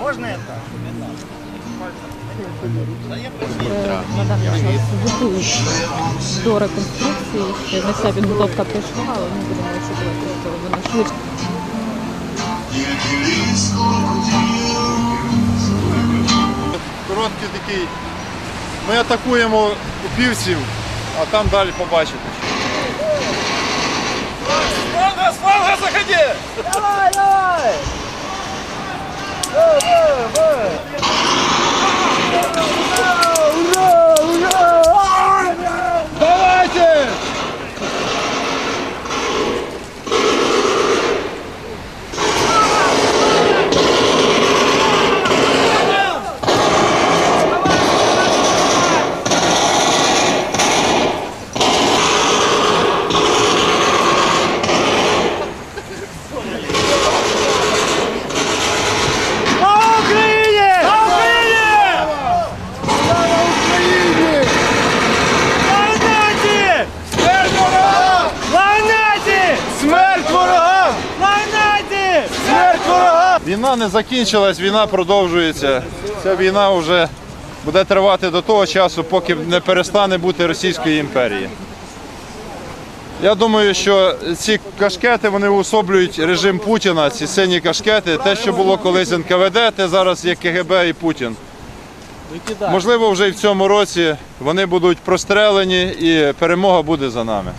Можно это? Готують до реконструкції. Не вся підготовка прийшла, але ми будемо очікувати, коли вона швидше. Короткий такий. Ми атакуємо упівців, а там далі побачите. Фланга, с фланга заходи! Війна не закінчилась, війна продовжується. Ця війна вже буде тривати до того часу, поки не перестане бути Російської імперії. Я думаю, що ці кашкети вони уособлюють режим Путіна, ці сині кашкети, те, що було колись НКВД, те зараз є КГБ і Путін. Можливо, вже і в цьому році вони будуть прострелені і перемога буде за нами.